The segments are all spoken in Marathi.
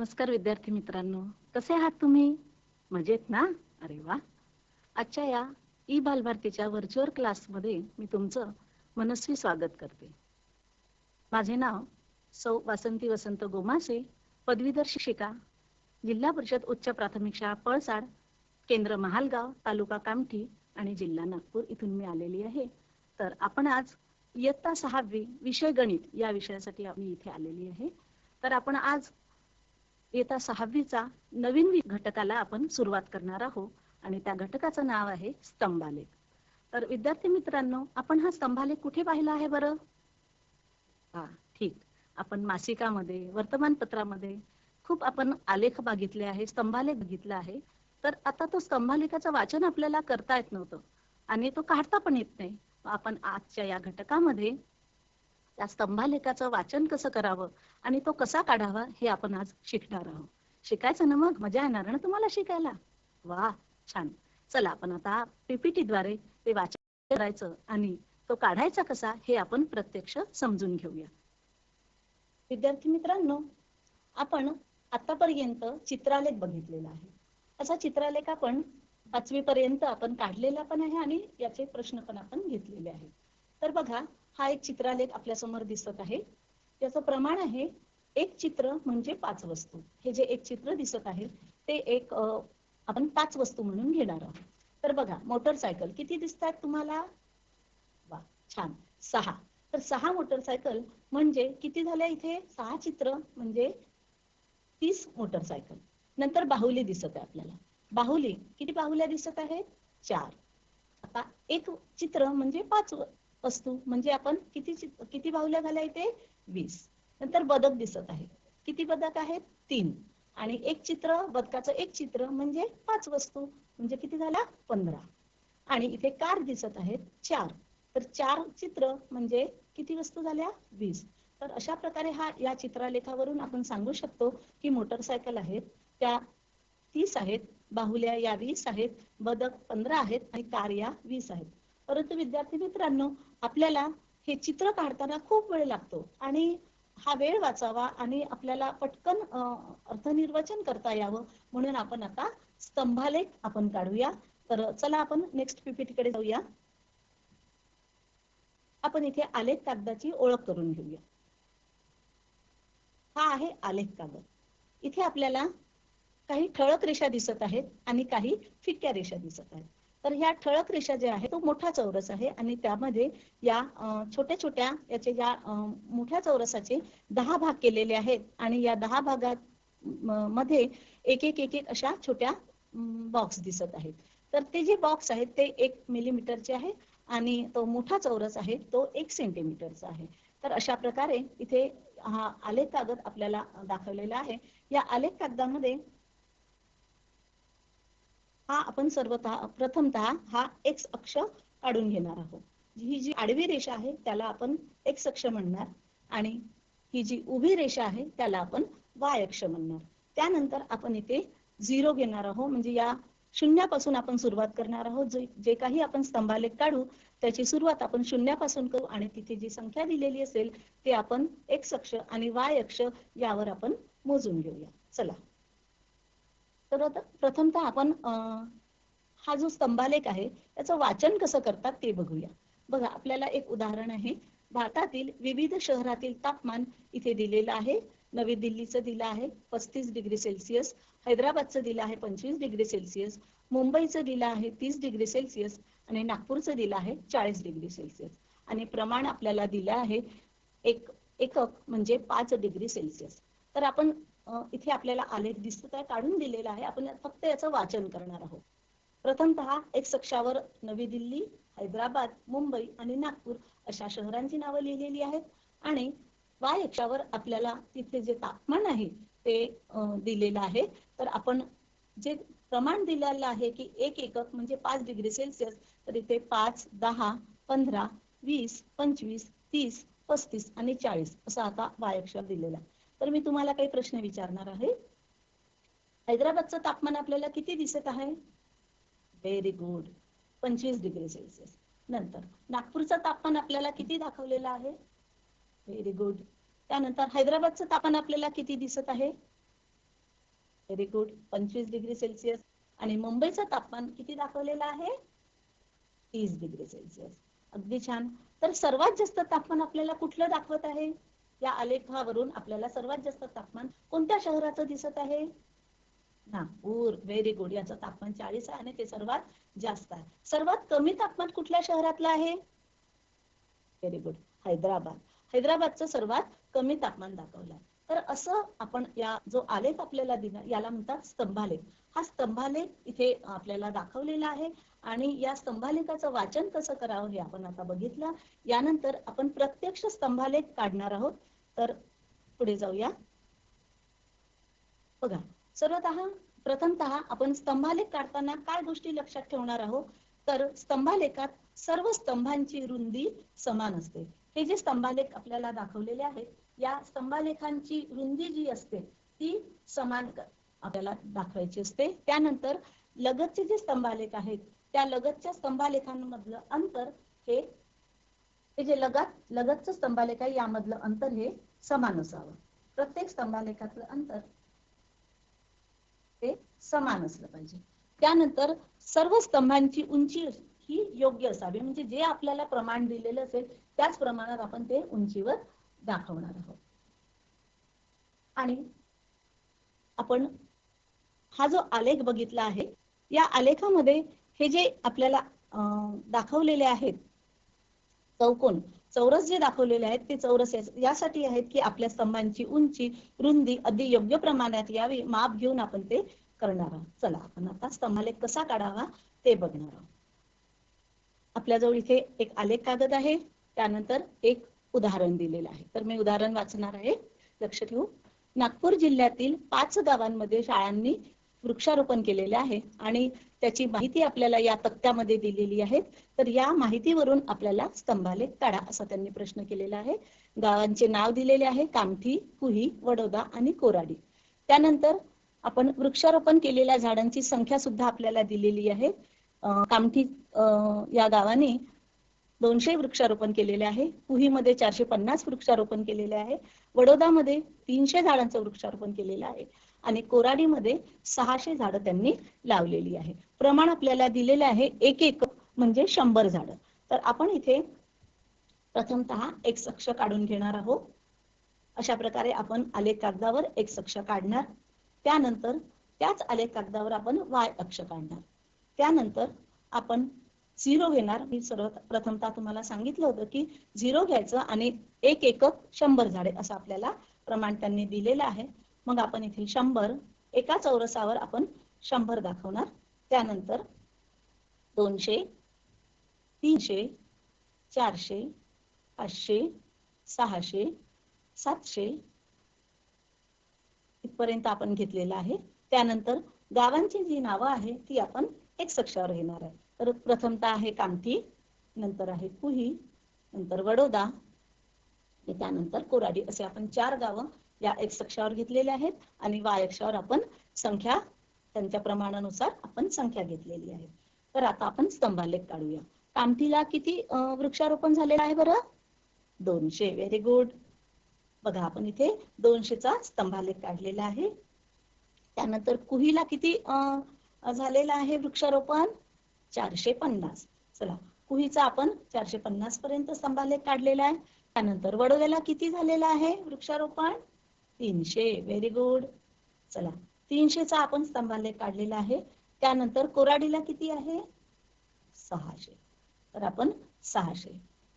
नमस्कार विद्यार्थी मित्रांनो. कसे आहात तुम्ही? मजेत ना? अरे वा. आजच्या या ई बालभारतीच्या व्हर्च्युअल क्लासमध्ये मी तुमचं मनस्वी स्वागत करते. माझे नाव सौ वासंती वसंत गोमासे पदवीधर शिक्षिका जिल्हा परिषद उच्च प्राथमिक शाळा पळसाड केंद्र महालगाव तालुका कामठी आणि जिल्हा नागपूर इथून मी आलेली आहे. तर आपण आज इयत्ता सहावी विषय गणित या विषयासाठी मी इथे आलेली आहे. तर आपण आज येता सहावीचा नवीन घटकाला आपण सुरुवात करणार आहोत. आणि त्या घटकाचं नाव आहे स्तंभालेख. तर विद्यार्थी मित्रांनो आपण हा स्तंभालेख कुठे पाहिला आहे बरं? हा ठीक. आपण मासिकामध्ये वर्तमानपत्रामध्ये खूप आपण आलेख बघितले आहे स्तंभालेख बघितला आहे. तर आता तो स्तंभालेखाचं वाचन आपल्याला करता येत नव्हतं. आणि तो काढता पण येत नाही. आपण आजच्या या घटकामध्ये त्या स्तंभालेखाचं वाचन कसं करावं आणि तो कसा काढावा हे आपण आज शिकणार आहोत. शिकायचं ना मग? मजा येणार ना तुम्हाला शिकायला? वा छान. चला आपण आता पीपीटी द्वारे ते वाचन करायचं आणि तो काढायचा कसा हे आपण प्रत्यक्ष समजून घेऊया. विद्यार्थी मित्रांनो आपण आतापर्यंत चित्रालेख बघितलेला आहे. असा चित्रालेख आपण पाचवी पर्यंत आपण काढलेला पण आहे आणि याचे प्रश्न पण आपण घेतलेले आहेत. तर बघा हा एक चित्रालेख आपल्यासमोर दिसत आहे. त्याचं प्रमाण आहे एक चित्र म्हणजे पाच वस्तू. हे जे एक चित्र दिसत आहे ते एक आपण पाच वस्तू म्हणून घेणार आहोत. तर बघा मोटरसायकल किती दिसतात तुम्हाला? वा छान. सहा. तर सहा मोटरसायकल म्हणजे किती झाल्या इथे? सहा चित्र म्हणजे तीस मोटरसायकल. नंतर बाहुली दिसत आहे आपल्याला. बाहुली किती बाहुल्या दिसत आहेत? चार. आता एक चित्र म्हणजे पाच वस्तू म्हणजे आपण किती किती बाहुल्या झाल्या इथे वीस. नंतर बदक दिसत आहे. किती बदक आहेत? तीन. आणि एक चित्र बदकाचं एक चित्र म्हणजे पाच वस्तू. म्हणजे किती झाल्या पंधरा. आणि इथे कार दिसत आहेत. चार. तर चार चित्र म्हणजे किती वस्तू झाल्या? वीस. तर अशा प्रकारे हा या चित्रालेखावरून आपण सांगू शकतो की मोटरसायकल आहेत. त्या तीस आहेत. बाहुल्या या वीस आहेत. बदक पंधरा आहेत. आणि कार या वीस आहेत. परंतु विद्यार्थी मित्रांनो आपल्याला हे चित्र काढताना खूप वेळ लागतो. आणि हा वेळ वाचावा आणि आपल्याला पटकन अर्थनिर्वचन करता यावं म्हणून आपण आता स्तंभालेख आपण काढूया. तर चला आपण नेक्स्ट पीपीटीकडे जाऊया. आपण इथे आलेख कागदाची ओळख करून घेऊया. हा आहे आलेख कागद. इथे आपल्याला काही ठळक रेषा दिसत आहेत आणि काही फिक्क्या रेषा दिसत आहेत. तर ह्या ठळक रेषा जे आहे तो मोठा चौरस आहे. आणि त्यामध्ये या छोट्या छोट्या याचे या मोठ्या चौरसाचे दहा भाग केलेले आहेत. आणि या दहा भागात मध्ये एक एक एक एक अशा छोट्या बॉक्स दिसत आहेत. तर ते जे बॉक्स आहेत ते एक मिलीमीटरचे आहे आणि तो मोठा चौरस आहे तो एक सेंटीमीटरचा आहे. तर अशा प्रकारे इथे हा आलेख कागद आपल्याला दाखवलेला आहे. या आलेख कागदामध्ये हा आपण सर्वतः प्रथमतः हा एक्स अक्ष काढून घेणार आहोत. ही जी आडवी रेषा आहे त्याला आपण एक्स अक्ष म्हणणार आणि ही जी उभी रेषा आहे त्याला आपण वाय अक्ष म्हणणार. त्यानंतर आपण इथे झिरो घेणार आहोत म्हणजे या शून्यापासून आपण सुरुवात करणार आहोत. जे जे काही आपण स्तंभालेख काढू त्याची सुरुवात आपण शून्यापासून करू आणि तिथे जी संख्या दिलेली असेल ते आपण एक्स अक्ष आणि वाय अक्ष यावर आपण मोजून घेऊया. चला. तर आता प्रथमतः आपण हा जो स्तंभालेख आहे त्याचं वाचन कसं करतात ते बघूया. बघा आपल्याला एक उदाहरण आहे. भारतातील विविध शहरातील तापमान इथे दिलेलं आहे. नवी दिल्लीचं दिलं आहे पस्तीस डिग्री सेल्सिअस. हैदराबादचं दिलं आहे पंचवीस डिग्री सेल्सिअस. मुंबईचं दिलं आहे तीस डिग्री सेल्सिअस. आणि नागपूरचं दिलं आहे चाळीस डिग्री सेल्सिअस. आणि प्रमाण आपल्याला दिलं आहे एक एकक म्हणजे पाच डिग्री सेल्सिअस. तर आपण इथे आपल्याला आलेख दिसत आहे काढून दिलेला आहे. आपण फक्त याचं वाचन करणार आहोत. प्रथमतः एक सक्षावर नवी दिल्ली हैदराबाद मुंबई आणि नागपूर अशा शहरांची नावं लिहिलेली आहेत. आणि वाय अक्षावर आपल्याला तिथे जे तापमान आहे ते दिलेलं आहे. तर आपण जे प्रमाण दिलेलं आहे की एक एकक म्हणजे पाच डिग्री सेल्सिअस तर इथे पाच दहा पंधरा वीस पंचवीस तीस पस्तीस आणि चाळीस असं आता वाय अक्षर दिलेला आहे. तर मी तुम्हाला काही प्रश्न विचारणार आहे. हैदराबादचं तापमान आपल्याला किती दिसत आहे? व्हेरी गुड पंचवीस डिग्री सेल्सिअस. नंतर नागपूरचं तापमान आपल्याला किती दाखवलेलं आहे? व्हेरी गुड त्यानंतर हैदराबादचं तापमान आपल्याला किती दिसत आहे? व्हेरी गुड पंचवीस डिग्री सेल्सिअस. आणि मुंबईचं तापमान किती दाखवलेलं आहे? तीस डिग्री सेल्सिअस. अगदी छान. तर सर्वात जास्त तापमान आपल्याला कुठलं दाखवत आहे? या आलेखावरून आपल्याला सर्वात जास्त तापमान कोणत्या शहराचं दिसत आहे? नागपूर. व्हेरी गुड याचं तापमान चाळीस आहे आणि ते सर्वात जास्त आहे. सर्वात कमी तापमान कुठल्या शहरातलं आहे? Very good Hyderabad. हैदराबादचं सर्वात कमी तापमान दाखवलं तर असं आपण या जो आलेख आपल्याला दिला याला म्हणतात स्तंभालेख. हा स्तंभालेख इथे आपल्याला दाखवलेला आहे आणि या स्तंभालेखाचं वाचन कसं करावं हे आपण आता बघितलं. यानंतर आपण प्रत्यक्ष स्तंभालेख काढणार आहोत. तर पुढे जाऊया. बघा सर्वतः प्रथमतः आपण स्तंभालेख काढताना काय गोष्टी लक्षात ठेवणार आहोत? तर स्तंभालेखात सर्व स्तंभांची रुंदी समान असते. हे जे स्तंभालेख आपल्याला दाखवलेले आहेत या स्तंभालेखांची रुंदी जी असते ती समान आपल्याला दाखवायची असते. त्यानंतर लगतचे जे स्तंभालेख आहेत त्या लगतच्या स्तंभालेखांमधलं अंतर हे हे जे लगत लगतचं स्तंभालेख आहे यामधलं अंतर हे समान असावं प्रत्येक स्तंभालेखातलं अंतर ते समान असलं पाहिजे. त्यानंतर सर्व स्तंभांची उंची ही योग्य असावी. म्हणजे जे आपल्याला प्रमाण दिलेलं असेल त्याच प्रमाणात आपण ते उंचीवर दाखवणार आहोत. आणि आपण हा जो आलेख बघितला आहे या आलेखामध्ये हे जे आपल्याला दाखवलेले आहेत चौकोन चौरस जे दाखवलेले आहेत ते चौरस यासाठी आहेत की आपल्या स्तंभांची उंची रुंदी अगदी योग्य प्रमाणात यावी माप घेऊन आपण ते करणार आहोत. चला आपण आता स्तंभालेख कसा काढावा ते बघणार आहोत. आपल्याजवळ इथे एक आलेख कागद आहे त्यानंतर एक उदाहरण दिलेलं आहे. तर मी उदाहरण वाचणार आहे. लक्ष ठेवू. नागपूर जिल्ह्यातील पाच गावांमध्ये शाळांनी वृक्षारोपण केलेले आहे आणि त्याची माहिती आपल्याला या तक्त्यामध्ये दिलेली आहे तर या माहितीवरून आपल्याला स्तंभालेख काढा असा त्यांनी प्रश्न केलेला आहे. गावांचे नाव दिलेले आहे. कामठी कुही वडोदा आणि कोराडी. त्यानंतर आपण वृक्षारोपण केलेल्या झाडांची संख्या सुद्धा आपल्याला दिलेली आहे. कामठी या गावाने दोनशे वृक्षारोपण केलेले आहे. कुहीमध्ये चारशे पन्नास वृक्षारोपण केलेले आहे. वडोदामध्ये तीनशे झाडांचं वृक्षारोपण केलेलं आहे. आणि कोराडीमध्ये सहाशे झाडं त्यांनी लावलेली आहे. प्रमाण आपल्याला दिलेले आहे एक एक म्हणजे शंभर झाडं. तर आपण इथे प्रथमतः एक सक्ष काढून घेणार आहोत. अशा प्रकारे आपण आलेख कागदावर एक सक्ष काढणार. त्यानंतर त्याच आलेख कागदावर आपण वाय अक्ष काढणार. त्यानंतर आपण झिरो घेणार. मी सर्व प्रथमतः तुम्हाला सांगितलं होतं की झिरो घ्यायचं आणि एक एकक शंभर झाडे असं आपल्याला प्रमाण त्यांनी दिलेलं आहे. मग आपण इथे शंभर एका चौरसावर आपण शंभर दाखवणार. त्यानंतर दोनशे तीनशे चारशे पाचशे सहाशे सातशे इथपर्यंत आपण घेतलेलं आहे. त्यानंतर गावांची जी नावं आहे ती आपण एक सक्षावर घेणार आहे. तर प्रथमतः आहे कामठी नंतर आहे कुही नंतर वडोदा त्यानंतर कोराडी. असे आपण चार गावं या एक्स अक्षावर घेतलेल्या आहेत आणि वाय अक्षावर आपण संख्या त्यांच्या प्रमाणानुसार आपण संख्या घेतलेली आहे. तर आता आपण स्तंभालेख काढूया. कामठीला किती वृक्षारोपण झालेलं आहे बरं? दोनशे. व्हेरी गुड बघा आपण इथे दोनशेचा स्तंभालेख काढलेला आहे. त्यानंतर कुहीला किती झालेला आहे वृक्षारोपण? चारशे पन्नास. चला कुहीचा आपण चारशे पन्नास पर्यंत स्तंभालेख काढलेला आहे. त्यानंतर वडोद्याला किती झालेला आहे वृक्षारोपण? तीनशे. व्हेरी गुड चला तीनशेचा आपण स्तंभालेख काढलेला आहे. त्यानंतर कोराडीला किती आहे? सहाशे. तर आपण सहाशे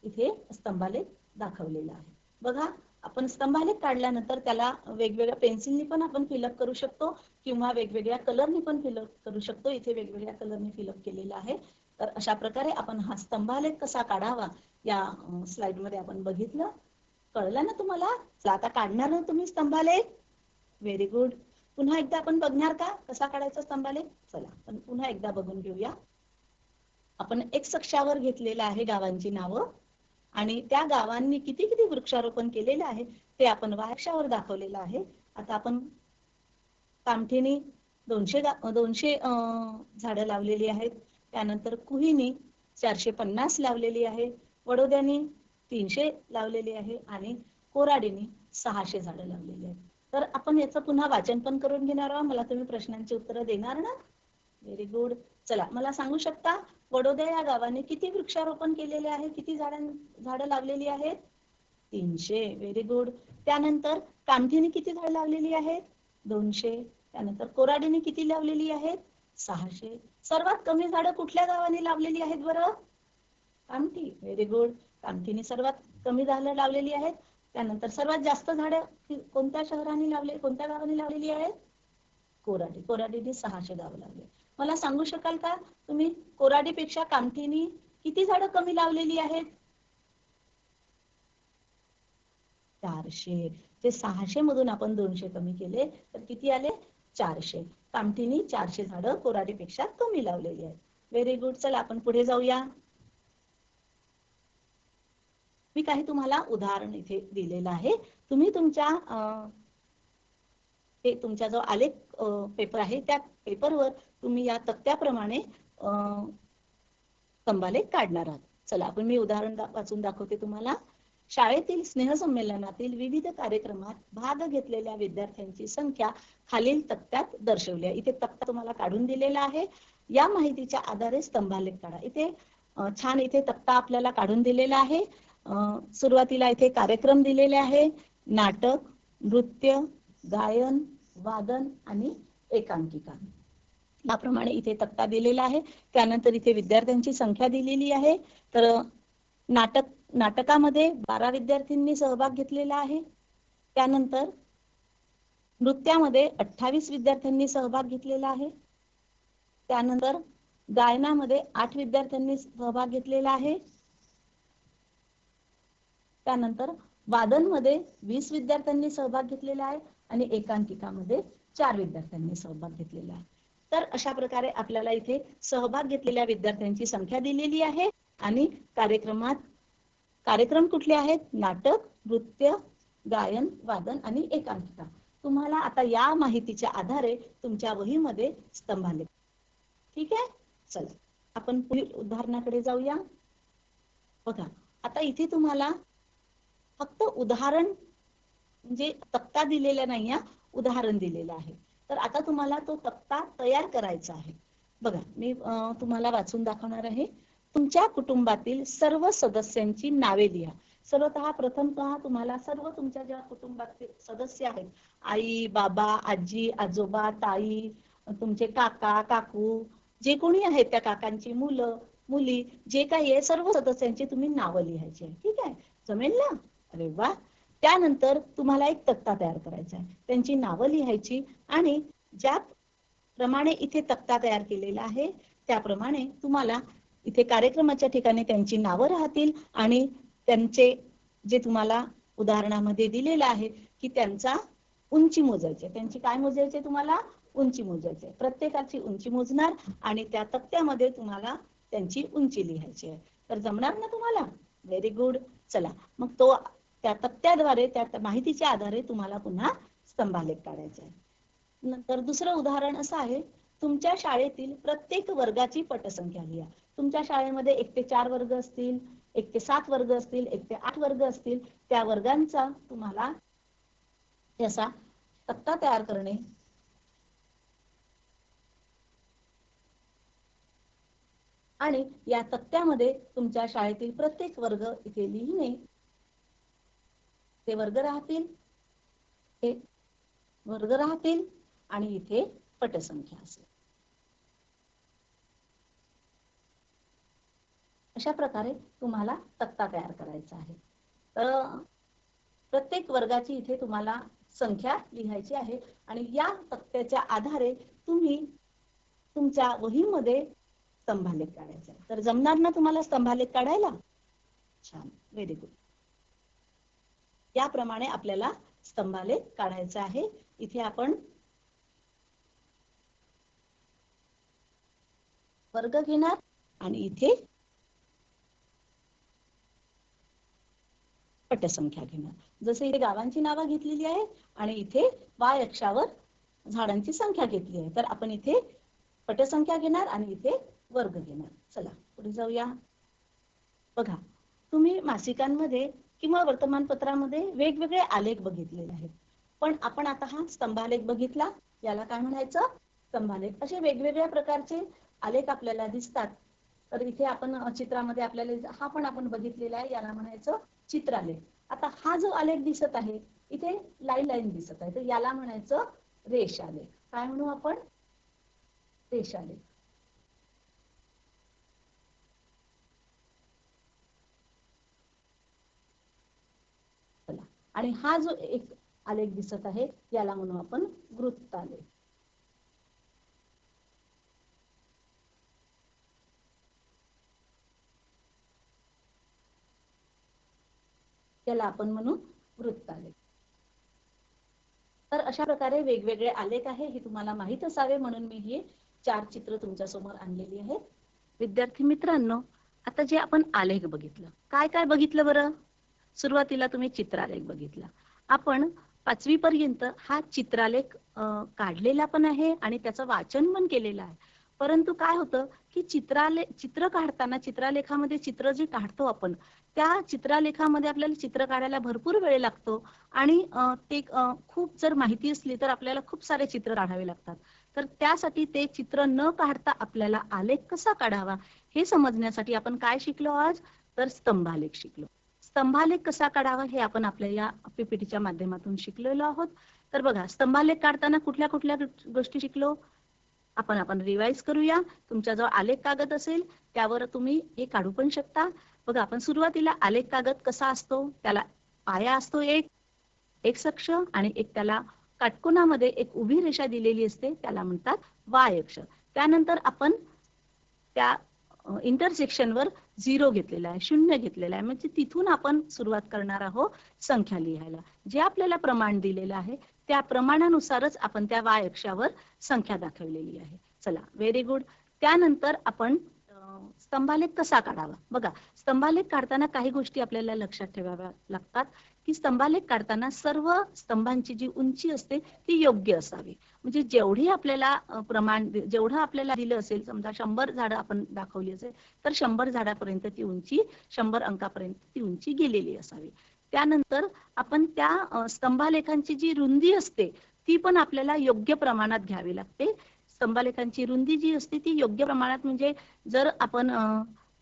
इथे स्तंभालेख दाखवलेला आहे. बघा आपण स्तंभालेख काढल्यानंतर त्याला वेगवेगळ्या पेन्सिलनी पण आपण फिलअप करू शकतो किंवा वेगवेगळ्या कलरनी पण फिलअप करू शकतो. इथे वेगवेगळ्या कलरनी फिलअप केलेला आहे. तर अशा प्रकारे आपण हा स्तंभालेख कसा काढावा या स्लाइडमध्ये आपण बघितलं. कळलं ना तुम्हाला? आता काढणार ना तुम्ही स्तंभालेख व्हेरी गुड पुन्हा एकदा आपण बघणार का? कसा काढायचा स्तंभालेख चला पण पुन्हा एकदा बघून घेऊया. आपण एक सक्षावर घेतलेलं आहे गावांची नावं. आणि त्या गावांनी किती किती वृक्षारोपण केलेलं आहे ते आपण वायक्षावर दाखवलेलं आहे. आता आपण कामठीने दोनशे दोनशे झाडं लावलेली आहेत. त्यानंतर कुहीनी चारशे पन्नास लावलेली आहे. वडोद्यानी तीनशे लावलेली आहे आणि कोराडीने सहाशे झाडं लावलेली आहेत. तर आपण याचं पुन्हा वाचन पण करून घेणार आहोत. मला तुम्ही प्रश्नांची उत्तरं देणार ना? व्हेरी गुड चला मला सांगू शकता वडोदरा या गावाने किती वृक्षारोपण केलेले आहे? किती झाडां झाडं लावलेली आहेत? तीनशे. व्हेरी गुड त्यानंतर कामठीने किती झाडं लावलेली आहेत? दोनशे. त्यानंतर कोराडीने किती लावलेली आहेत? सहाशे. सर्वात कमी झाडं कुठल्या गावाने लावलेली आहेत बरं? कामठी. व्हेरी गुड कामठीने सर्वात कमी झाडं लावलेली आहेत. त्यानंतर सर्वात जास्त झाडं कोणत्या शहराने लावले कोणत्या गावाने लावलेली आहेत? कोराडी. कोराडीने सहाशे गावं लावले. मला सांगू शकाल का तुम्ही? कोराडीपेक्षा कामठीने किती झाडं कमी लावलेली आहेत? चारशे. जे सहाशे मधून आपण दोनशे कमी केले तर किती आले? चारशे. कामठीनी चारशे झाडं कोराडीपेक्षा कमी लावलेली आहेत. व्हेरी गुड चला आपण पुढे जाऊया. मी काही तुम्हाला उदाहरण इथे दिलेलं आहे. तुम्ही तुमच्या हे तुमचा जो आलेख पेपर आहे त्या पेपरवर तुम्ही या तक्त्याप्रमाणे स्तंभालेख काढणार आहात. चला आपण मी उदाहरण वाचून दाखवते तुम्हाला. शाळेतील स्नेहसंमेलनातील विविध कार्यक्रमात भाग घेतलेल्या विद्यार्थ्यांची संख्या खालील तक्त्यात दर्शवली आहे. इथे तक्ता तुम्हाला काढून दिलेला आहे. या माहितीच्या आधारे स्तंभालेख काढा. इथे छान इथे तक्ता आपल्याला काढून दिलेला आहे. सुरुवातीला इथे कार्यक्रम दिलेले आहे. नाटक नृत्य गायन वादन आणि एकांकिका. याप्रमाणे इथे तक्ता दिलेला आहे. त्यानंतर इथे विद्यार्थ्यांची संख्या दिलेली आहे. तर नाटक नाटकामध्ये बारा विद्यार्थ्यांनी सहभाग घेतलेला आहे. त्यानंतर नृत्यामध्ये अठ्ठावीस विद्यार्थ्यांनी सहभाग घेतलेला आहे. त्यानंतर गायनामध्ये आठ विद्यार्थ्यांनी सहभाग घेतलेला आहे. त्यानंतर वादनमध्ये वीस विद्यार्थ्यांनी सहभाग घेतलेला आहे आणि एकांकिकामध्ये चार विद्यार्थ्यांनी सहभाग घेतलेला आहे. तर अशा प्रकारे आपल्याला इथे सहभाग घेतलेल्या विद्यार्थ्यांची संख्या दिलेली आहे आणि कार्यक्रमात कार्यक्रम कुठले आहेत? नाटक नृत्य गायन वादन आणि एकांकिका. तुम्हाला आता या माहितीच्या आधारे तुमच्या वहीमध्ये स्तंभाले ठीक आहे? चला आपण पुढील उदाहरणाकडे जाऊया. बघा आता इथे तुम्हाला फक्त उदाहरण म्हणजे तक्ता दिलेला नाही उदाहरण दिलेलं आहे. तर आता तुम्हाला तो तक्ता तयार करायचा आहे. बघा मी तुम्हाला वाचून दाखवणार आहे. तुमच्या कुटुंबातील सर्व सदस्यांची नावे लिहा. सर्वतः प्रथमतः तुम्हाला सर्व तुमच्या ज्या कुटुंबातील सदस्य आहेत आई बाबा आजी आजोबा ताई तुमचे काका काकू जे कोणी आहेत त्या काकांची मुलं मुली जे काही आहे सर्व सदस्यांची तुम्ही नावं लिहायची आहे. ठीक आहे? जमेल ना? अरे वा. त्यानंतर तुम्हाला एक तक्ता तयार करायचा आहे. त्यांची नावं लिहायची आणि ज्या प्रमाणे इथे तक्ता तयार केलेला आहे त्याप्रमाणे तुम्हाला इथे कार्यक्रमाच्या ठिकाणी त्यांची नावं राहतील आणि त्यांचे जे तुम्हाला उदाहरणामध्ये दिलेलं आहे की त्यांचा उंची मोजायची त्यांची काय मोजायची तुम्हाला? उंची मोजायची प्रत्येकाची उंची मोजणार आणि त्या तक्त्यामध्ये तुम्हाला त्यांची उंची लिहायची आहे. तर जमणार ना तुम्हाला? व्हेरी गुड चला. मग तो त्या तक्त्याद्वारे त्या माहितीच्या आधारे तुम्हाला पुन्हा स्तंभालेख काढायचा आहे नंतर दुसरं उदाहरण असं आहे तुमच्या शाळेतील प्रत्येक वर्गाची पटसंख्या लिहा. तुमच्या शाळेमध्ये एक ते चार वर्ग असतील एक ते सात वर्ग असतील एक ते आठ वर्ग असतील त्या वर्गांचा तुम्हाला त्याचा तक्ता तयार करणे आणि या तक्त्यामध्ये तुमच्या शाळेतील प्रत्येक वर्ग इथे लिहिणे ते वर्ग राहतील. हे वर्ग राहतील आणि इथे पटसंख्या असेल. अशा प्रकारे तुम्हाला तक्ता तयार करायचा आहे. तर प्रत्येक वर्गाची इथे तुम्हाला संख्या लिहायची आहे आणि या तक्त्याच्या आधारे तुम्ही तुमच्या वहीमध्ये स्तंभालेख काढायचा तर जमणार ना तुम्हाला स्तंभालेख काढायला? छान. व्हेरी गुड याप्रमाणे आपल्याला स्तंभालेख काढायचा आहे. इथे आपण वर्ग घेणार आणि इथे पटसंख्या घेणार. जसे इथे गावांची नावं घेतलेली आहे आणि इथे वाय अक्षावर झाडांची संख्या घेतली आहे. तर आपण इथे पटसंख्या घेणार आणि इथे वर्ग घेणार. चला पुढे जाऊया. बघा तुम्ही मासिकांमध्ये किंवा वर्तमानपत्रामध्ये वेगवेगळे आलेख बघितलेले आहेत. पण आपण आता हा स्तंभालेख बघितला याला काय म्हणायचं? स्तंभालेख. असे वेगवेगळ्या प्रकारचे आलेख आपल्याला दिसतात. तर इथे आपण चित्रामध्ये आपल्याला हा पण आपण बघितलेला आहे याला म्हणायचं चित्रालेख. आता हा जो आलेख दिसत आहे इथे लाईन लाईन दिसत आहे. तर याला म्हणायचं रेषालेख. काय म्हणू आपण? रेषालेख आलेख आणि हा जो एक आलेख दिसत आहे याला म्हणू आपण वृत्तालेख. याला आपण म्हणू वृत्तालेख. तर अशा प्रकारे वेगवेगळे आलेख आहे हे तुम्हाला माहीत असावे म्हणून मी हे चार चित्र तुमच्यासमोर आणलेली आहेत. विद्यार्थी मित्रांनो आता जे आपण आलेख बघितलं काय काय बघितलं बरं? सुरुवातीला तुम्ही चित्रालेख बघितला. आपण पाचवीपर्यंत हा चित्रालेख काढलेला पण आहे आणि त्याचं वाचन पण केलेलं आहे. परंतु काय होतं की चित्राले चित्र काढताना चित्रालेखामध्ये चित्र जे काढतो आपण त्या चित्रालेखामध्ये आपल्याला चित्र काढायला भरपूर वेळ लागतो आणि ते खूप जर माहिती असली तर आपल्याला खूप सारे चित्र काढावे लागतात. तर त्यासाठी ते चित्र न काढता आपल्याला आलेख कसा काढावा हे समजण्यासाठी आपण काय शिकलो आज? तर स्तंभालेख शिकलो. स्तंभालेख कसा काढावा हे आपण आपल्या या पीपीटीच्या माध्यमातून शिकलेलो आहोत. तर बघा स्तंभालेख काढताना कुठल्या कुठल्या गोष्टी शिकलो? आपण आपण रिवाइज करूया. तुमच्याजवळ आलेख कागद असेल त्यावर तुम्ही हे काढू पण शकता. बघा आपण सुरुवातीला आलेख कागद कसा असतो? त्याला पाया असतो एक एक सक्ष आणि एक त्याला काटकोनामध्ये एक उभी रेषा दिलेली असते त्याला म्हणतात वाय अक्ष त्यानंतर आपण त्या इंटरसेक्शनवर झिरो घेतलेला आहे शून्य घेतलेला आहे. म्हणजे तिथून आपण सुरुवात करणार आहोत संख्या लिहायला. जे आपल्याला प्रमाण दिलेलं आहे त्या प्रमाणानुसारच आपण त्या वाय अक्षावर संख्या दाखवलेली आहे. चला व्हेरी गुड त्यानंतर आपण स्तंभालेख कसा काढावा? बघा स्तंभालेख काढताना काही गोष्टी आपल्याला लक्षात ठेवाव्या लागतात की स्तंभालेख काढताना सर्व स्तंभांची जी उंची असते ती योग्य असावी. म्हणजे जेवढी आपल्याला प्रमाण जेवढं आपल्याला दिलं असेल समजा शंभर झाडं आपण दाखवली असेल तर शंभर झाडापर्यंत ती उंची शंभर अंकापर्यंत ती उंची गेलेली असावी. त्यानंतर आपण त्या स्तंभालेखांची जी रुंदी असते ती पण आपल्याला योग्य प्रमाणात घ्यावी लागते. स्तंभालेखांची रुंदी जी असते ती योग्य प्रमाणात म्हणजे जर आपण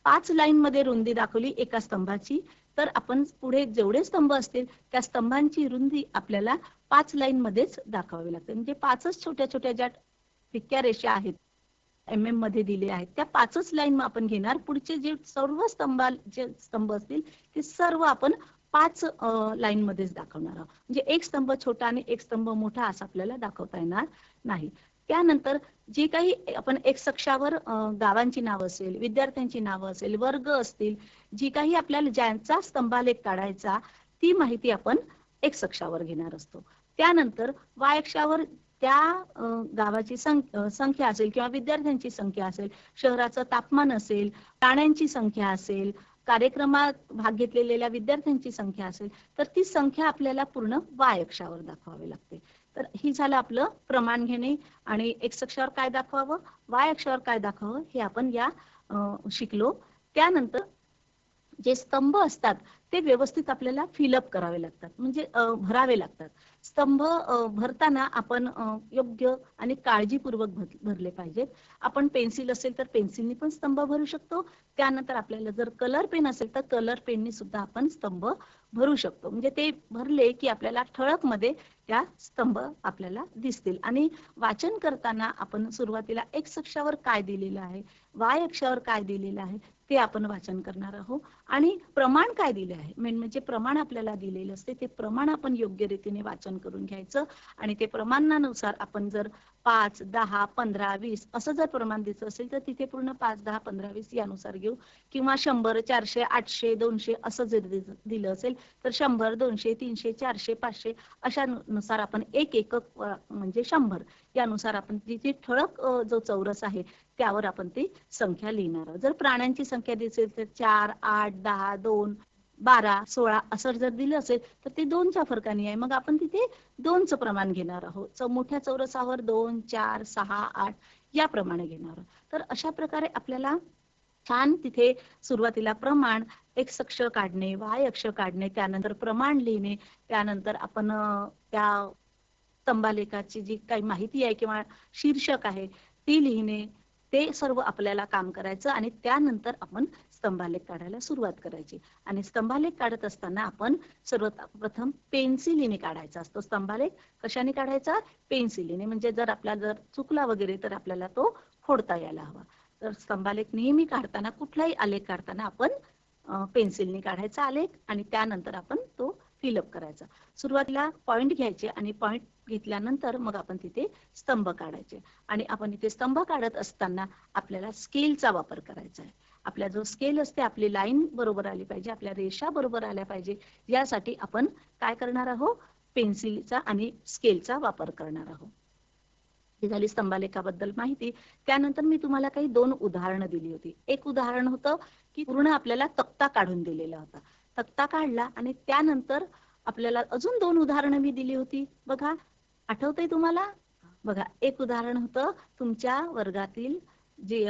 पाच लाईन मध्ये रुंदी दाखवली एका स्तंभाची तर आपण पुढे जेवढे स्तंभ असतील त्या स्तंभांची रुंदी आपल्याला पाच लाईन मध्येच दाखवावी लागते. म्हणजे पाचच छोट्या छोट्या ज्या फिक्क्या रेषा आहेत एम एममध्ये दिले आहेत त्या पाचच लाईन आपण घेणार. पुढचे जे सर्व स्तंभा जे स्तंभ असतील ते सर्व आपण पाच लाईन मध्येच दाखवणार आहोत. म्हणजे एक स्तंभ छोटा आणि एक स्तंभ मोठा असा आपल्याला दाखवता येणार नाही. त्यानंतर जे काही आपण एक सक्षावर गावांची नावं असेल विद्यार्थ्यांची नावं असेल वर्ग असतील जी काही आपल्याला ज्यांचा स्तंभालेख काढायचा ती माहिती आपण एक सक्षावर घेणार असतो. त्यानंतर वायक्षावर त्या गावाची संख्या असेल किंवा विद्यार्थ्यांची संख्या असेल शहराचं तापमान असेल प्राण्यांची संख्या असेल कार्यक्रमात भाग घेतलेल्या विद्यार्थ्यांची संख्या असेल तर ती संख्या आपल्याला पूर्ण वाय अक्षावर दाखवावी लागते. तर ही झालं आपलं प्रमाण घेणे. आणि एक्स अक्षावर काय दाखवावं? वाय अक्षावर काय दाखवावं? हे आपण या शिकलो. त्यानंतर जे स्तंभ असतात ते व्यवस्थित आपल्याला फिलअप करावे लागतात. म्हणजे भरावे लागतात. स्तंभ भरताना आपण योग्य आणि काळजीपूर्वक भरले पाहिजेत. आपण पेन्सिल असेल तर पेन्सिलनी पण स्तंभ भरू शकतो. त्यानंतर आपल्याला जर कलर पेन असेल तर कलर पेननी सुद्धा आपण स्तंभ भरू शकतो. म्हणजे ते भरले की आपल्याला ठळकमध्ये त्या स्तंभ आपल्याला दिसतील. आणि वाचन करताना आपण सुरुवातीला एक्स अक्षावर काय दिलेलं आहे? वाय अक्षावर काय दिलेलं आहे? ते आपण वाचन करणार आहोत. आणि प्रमाण काय दिले आहे? मेन म्हणजे प्रमाण आपल्याला दिलेलं असते. ते प्रमाण आपण योग्य रीतीने वाचन करून घ्यायचं. आणि ते प्रमाणानुसार आपण जर पाच दहा पंधरा वीस असं जर प्रमाण द्यायचं असेल तर तिथे पूर्ण पाच दहा पंधरा वीस यानुसार घेऊ. किंवा शंभर चारशे आठशे दोनशे असं जर दिलं असेल तर शंभर दोनशे तीनशे चारशे पाचशे अशा नुसार आपण एक एकक म्हणजे शंभर यानुसार आपण तिथे ठळक जो चौरस आहे त्यावर आपण ती संख्या लिहिणार आहोत. जर प्राण्यांची संख्या दिसेल तर चार आठ दहा दोन बारा सोळा असं जर दिलं असेल तर ते दोनच्या फरकाने आहे. मग आपण तिथे दोनचं प्रमाण घेणार आहोत. मोठ्या चौरसावर दोन चार सहा आठ याप्रमाणे घेणार आहोत. तर अशा प्रकारे आपल्याला छान तिथे सुरुवातीला प्रमाण एक अक्ष काढणे वाय अक्ष काढणे त्यानंतर प्रमाण लिहिणे त्यानंतर आपण त्या स्तंभालेखाची जी काही माहिती आहे किंवा शीर्षक आहे ती लिहिणे ते सर्व आपल्याला काम करायचं आणि त्यानंतर आपण स्तंभालेख काढायला सुरुवात करायची. आणि स्तंभालेख काढत असताना आपण सर्वप्रथम पेन्सिलीने काढायचा असतो. स्तंभालेख कशाने काढायचा? पेन्सिलीने. म्हणजे जर आपल्याला जर चुकला वगैरे तर आपल्याला तो खोडता यायला हवा. तर स्तंभालेख नेहमी काढताना कुठलाही आलेख काढताना आपण पेन्सिलने काढायचा आलेख आणि त्यानंतर आपण तो फिलअप करायचा. सुरुवातीला पॉइंट घ्यायचे आणि पॉइंट घेतल्यानंतर मग आपण तिथे स्तंभ काढायचे. आणि आपण इथे स्तंभ काढत असताना आपल्याला स्केलचा वापर करायचा आहे. आपल्या जो स्केल असते आपली लाईन बरोबर आली पाहिजे आपल्या रेषा बरोबर आल्या पाहिजे यासाठी आपण काय करणार आहोत? पेन्सिलचा आणि स्केलचा वापर करणार आहोत. ही झाली स्तंभालेखाबद्दल माहिती. त्यानंतर मी तुम्हाला काही दोन उदाहरणं दिली होती. एक उदाहरण होतं की पूर्ण आपल्याला तक्ता काढून दिलेला होता. तक्ता काढला आणि त्यानंतर आपल्याला अजून दोन उदाहरणं मी दिली होती. बघा आठवतंय तुम्हाला? बघा एक उदाहरण होतं तुमच्या वर्गातील जे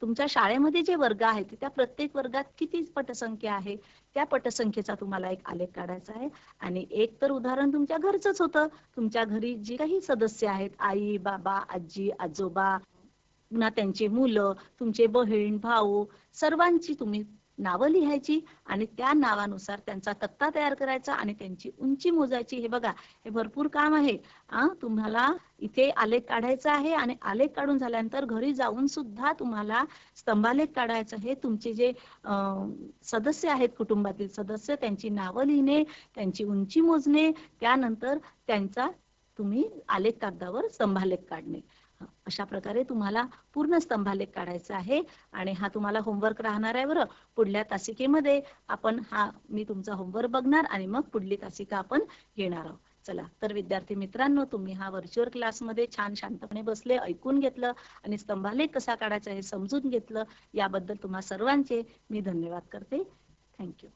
तुमच्या शाळेमध्ये जे वर्ग आहेत त्या प्रत्येक वर्गात किती पटसंख्या आहे? त्या पटसंख्येचा तुम्हाला एक आलेख काढायचा आहे. आणि एक तर उदाहरण तुमच्या घरचंच होतं. तुमच्या घरी जे काही सदस्य आहेत आई बाबा आजी आजोबा पुन्हा त्यांची मुलं तुमचे बहीण भाऊ सर्वांची तुम्ही नावं लिहायची आणि त्या नावानुसार त्यांचा तक्ता तयार करायचा आणि त्यांची उंची मोजायची. हे बघा हे भरपूर काम आहे. तुम्हाला इथे आलेख काढायचा आहे आणि आलेख काढून झाल्यानंतर घरी जाऊन सुद्धा तुम्हाला स्तंभालेख काढायचं हे तुमचे जे सदस्य आहेत कुटुंबातील सदस्य त्यांची नावं लिहिणे त्यांची उंची मोजणे त्यानंतर त्यांचा तुम्ही आलेख कागदावर स्तंभालेख काढणे. अशा प्रकारे तुम्हाला पूर्ण स्तंभालेख काढायचा आहे आणि हा तुम्हाला होमवर्क राहणार आहे बरं. पुढल्या तासिकेमध्ये आपण हा मी तुमचा होमवर्क बघणार आणि मग पुढली तासिका आपण घेणार आहोत. चला तर विद्यार्थी मित्रांनो तुम्ही हा व्हर्च्युअल क्लासमध्ये छान शांतपणे बसले ऐकून घेतलं आणि स्तंभालेख कसा काढायचा हे समजून घेतलं याबद्दल तुम्हा सर्वांचे मी धन्यवाद करते. थँक्यू